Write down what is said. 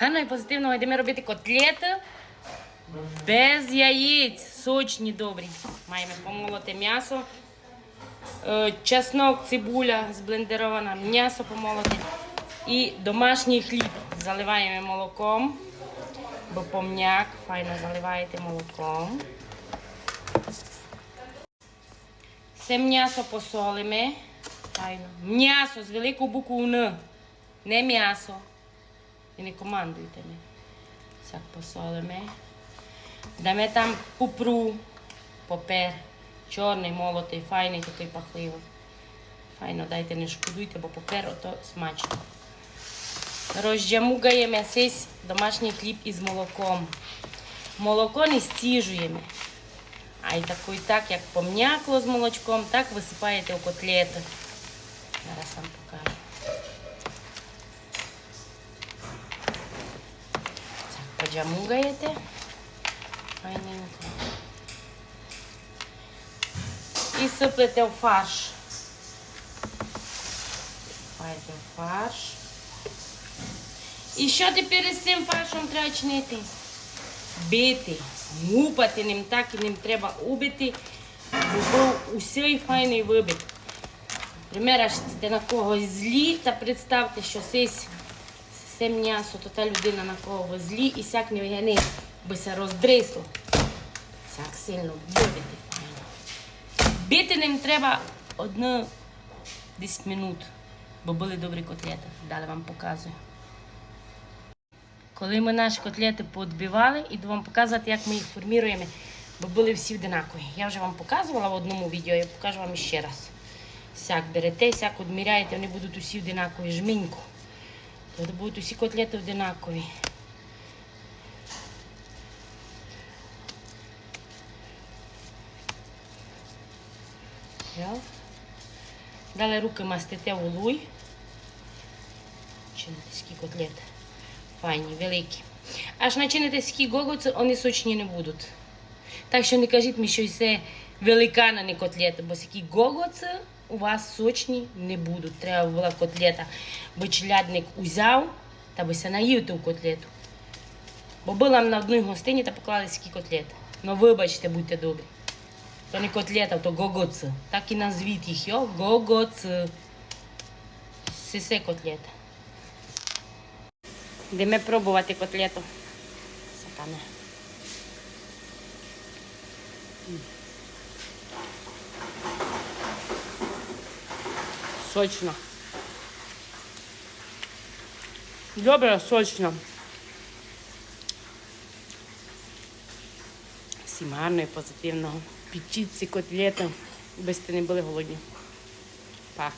Гарно і позитивного йдемо робити котлети без яєць. Сочні добрі. Маємо помолоте м'ясо, е, чеснок, цибуля зблендерована, м'ясо помолоте і домашній хліб. Заливаємо молоком, бо помняк файно заливаєте молоком. Це м'ясо посолимо. М'ясо з великою буквою Н. Не м'ясо. І не командуйте ми. Так посолимо. Дамо там пупру, попер, чорний, молотий, файний, такий пахливий. Файно дайте, не шкодуйте, бо попер ото смачно. Розжамугаємо сись домашній хліб із молоком. Молоко не стіжуємо. А й такий так, як помнякло з молочком, так висипаєте у котлети. Зараз вам покажу. Так, поджамугаєте. Файненько. І сиплете в фарш. Сипаєте в фарш. І що тепер із цим фаршем треба чинити? Бити, гупати ним так і ним треба убити, бо був усій файний вибит. Пример, аж на когось злі, та представте, що сесь це м'ясо, то та людина на кого ви злі, і сяк би се роздрисло. Сяк сильно бити файно. Бити ним треба одну 10 минут, бо були добрі котлети. Далі вам показую. Коли ми наші котлети подбивали, іду вам показувати, як ми їх формуємо, бо були всі однакові. Я вже вам показувала в одному відео, я покажу вам ще раз. Сяк берете, сяк одміряєте, вони будуть усі однакові, жмінько. Да будут все котлеты одинаковые. Ia. Dale rucă улуй. lui. Чинетески котлет. Файни, велики. Аж на чинетески гогоцы они сочні не будут. Так что не кажите мне, что все великана, не котлета, бо такі гогоці у вас сочні не будуть. Треба була котлета, бо челядник узяв та би се наїв ту котлету. Бо була на одній гостині та поклали такі котлети. Ну вибачте, будьте добрі. То не котлета, то гогоці. Так і назвіть їх, йо, гогоці. Сисе котлета. Йдемо пробувати котлету. Сакане. Сочно. Добре, сочно. Всім гарного і позитивного. Печіть ці котлети, аби ви не були голодні. Па.